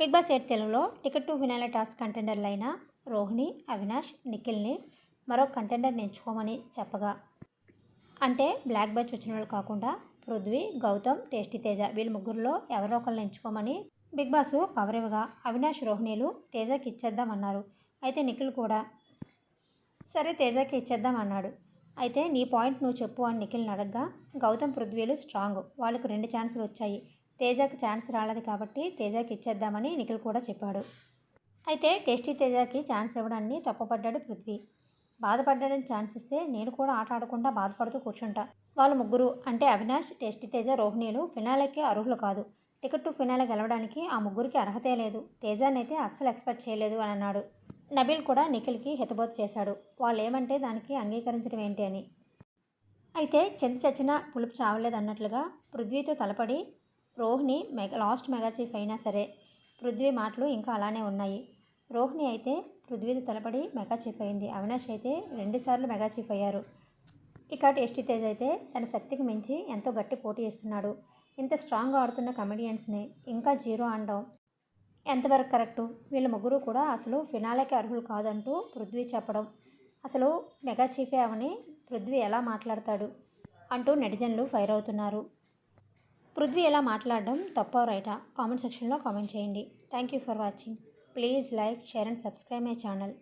Big boss eight తెలుగులో ticket to finale task కంటెండర్లు అయిన రోహిణి అవినాష్ నిఖిల్ని మరో కంటెండర్ని ఎంచుకోమని చెప్పగా. అంటే బ్లాక్ బచ్ వచ్చిన వాళ్ళు కాకుండా పృథ్వీ గౌతమ్ టేస్టీ తేజ వీళ్ళ ముగ్గురులో ఎవరో ఒకరిని ఎంచుకోమని బిగ్ బాస్ పవర్ ఇవ్వగా అవినాష్ రోహిణిలు తేజకి ఇచ్చేద్దామన్నారు. అయితే నిఖిల్ కూడా సరే తేజకి ఇచ్చేద్దాం అన్నాడు అయితే నీ పాయింట్ నువ్వు చెప్పు అని నిఖిల్ని అడగ్గా గౌతమ్ పృథ్వీలు స్ట్రాంగ్. వాళ్ళకు రెండు ఛాన్సులు వచ్చాయి. తేజకు ఛాన్స్ రాలేదు కాబట్టి తేజకి ఇచ్చేద్దామని నిఖిల్ కూడా చెప్పాడు. అయితే టేస్టీ తేజకి ఛాన్స్ ఇవ్వడాన్ని తప్పుపడ్డాడు పృథ్వీ. బాధపడ్డాడని ఛాన్స్ ఇస్తే నేను కూడా ఆట ఆడకుండా బాధపడుతూ కూర్చుంటా. వాళ్ళు ముగ్గురు అంటే అవినాష్ టేస్టీ తేజ రోహిణీలు ఫినాలకి అర్హులు కాదు. టికెట్ టు ఫినాలే గెలవడానికి ఆ ముగ్గురికి అర్హతే లేదు. తేజానైతే అయితే అస్సలు ఎక్స్పెక్ట్ చేయలేదు అని అన్నాడు. నబీల్ కూడా నిఖిల్కి హితబోధ చేశాడు. వాళ్ళు ఏమంటే దానికి అంగీకరించడం ఏంటి అని. అయితే చింత చచ్చిన పులుపు చావలేదు అన్నట్లుగా పృథ్వీతో తలపడి Rohini mega last mega chief అయినా సరే పృథ్వీ మాటలు ఇంకా అలానే ఉన్నాయి. రోహిణి అయితే పృథ్వీతో తలపడి మెగా చీఫ్ అయింది. అవినాష్ అయితే రెండుసార్లు మెగా చీఫ్ అయ్యారు. ఇక టేస్టీ తేజ్ అయితే తన శక్తికి మించి ఎంతో గట్టి పోటీ ఇస్తున్నాడు ఇంత స్ట్రాంగ్గా ఆడుతున్న కమెడియన్స్ని ఇంకా జీరో అనడం ఎంతవరకు కరెక్టు? వీళ్ళ ముగ్గురు కూడా అసలు ఫినాలేకి అర్హులు కాదంటూ పృథ్వీ చెప్పడం. అసలు మెగా చీఫే అవని పృథ్వీ ఎలా మాట్లాడతాడు అంటూ నెటిజన్లు ఫైర్ అవుతున్నారు. పృథ్వీ ఎలా మాట్లాడడం తప్ప రైటా కామెంట్ సెక్షన్లో కామెంట్ చేయండి. Thank you for watching. Please like share and subscribe my channel.